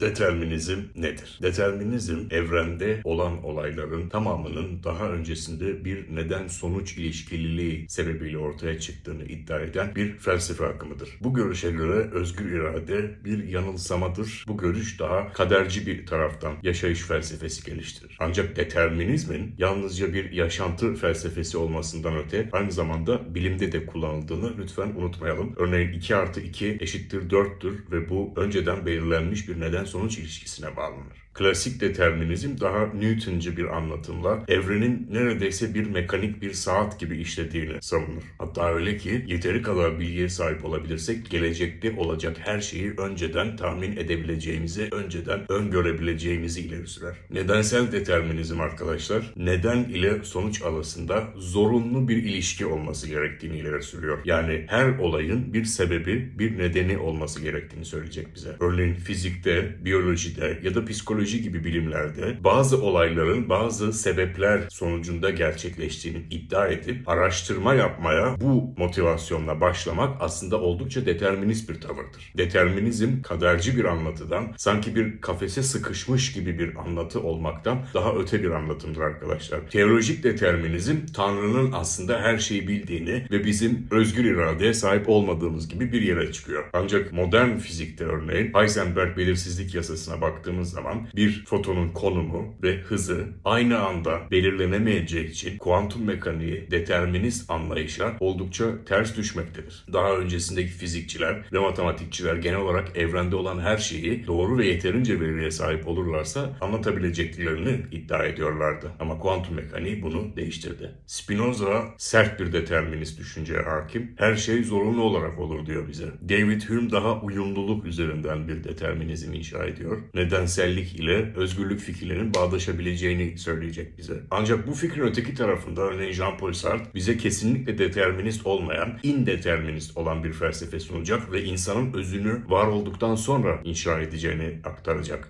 Determinizm nedir? Determinizm evrende olan olayların tamamının daha öncesinde bir neden-sonuç ilişkililiği sebebiyle ortaya çıktığını iddia eden bir felsefe akımıdır. Bu görüşe göre özgür irade bir yanılsamadır. Bu görüş daha kaderci bir taraftan yaşayış felsefesi geliştirir. Ancak determinizmin yalnızca bir yaşantı felsefesi olmasından öte aynı zamanda bilimde de kullanıldığını lütfen unutmayalım. Örneğin 2 artı 2 eşittir 4'tür ve bu önceden belirlenmiş bir neden-sonuç ilişkisine bağlanır. Klasik determinizm daha Newtoncu bir anlatımla evrenin neredeyse bir mekanik bir saat gibi işlediğini savunur. Hatta öyle ki yeteri kadar bilgiye sahip olabilirsek gelecekte olacak her şeyi önceden tahmin edebileceğimizi, önceden öngörebileceğimizi ileri sürer. Nedensel determinizm arkadaşlar, neden ile sonuç arasında zorunlu bir ilişki olması gerektiğini ileri sürüyor. Yani her olayın bir sebebi, bir nedeni olması gerektiğini söyleyecek bize. Örneğin fizikte, biyolojide ya da psikoloji gibi bilimlerde bazı olayların bazı sebepler sonucunda gerçekleştiğini iddia edip araştırma yapmaya bu motivasyonla başlamak aslında oldukça determinist bir tavırdır. Determinizm kaderci bir anlatıdan sanki bir kafese sıkışmış gibi bir anlatı olmaktan daha öte bir anlatımdır arkadaşlar. Teolojik determinizm Tanrı'nın aslında her şeyi bildiğini ve bizim özgür iradeye sahip olmadığımız gibi bir yere çıkıyor. Ancak modern fizikte örneğin Heisenberg belirsizlik yasasına baktığımız zaman bir fotonun konumu ve hızı aynı anda belirlenemeyeceği için kuantum mekaniği determinist anlayışa oldukça ters düşmektedir. Daha öncesindeki fizikçiler ve matematikçiler genel olarak evrende olan her şeyi doğru ve yeterince veriye sahip olurlarsa anlatabileceklerini iddia ediyorlardı. Ama kuantum mekaniği bunu değiştirdi. Spinoza sert bir determinist düşünceye hakim. Her şey zorunlu olarak olur diyor bize. David Hume daha uyumluluk üzerinden bir determinizm inşa ediyor. Nedensellik ile özgürlük fikirlerinin bağdaşabileceğini söyleyecek bize. Ancak bu fikrin öteki tarafında örneğin Jean-Paul Sartre bize kesinlikle determinist olmayan, indeterminist olan bir felsefe sunacak ve insanın özünü var olduktan sonra inşa edeceğini aktaracak.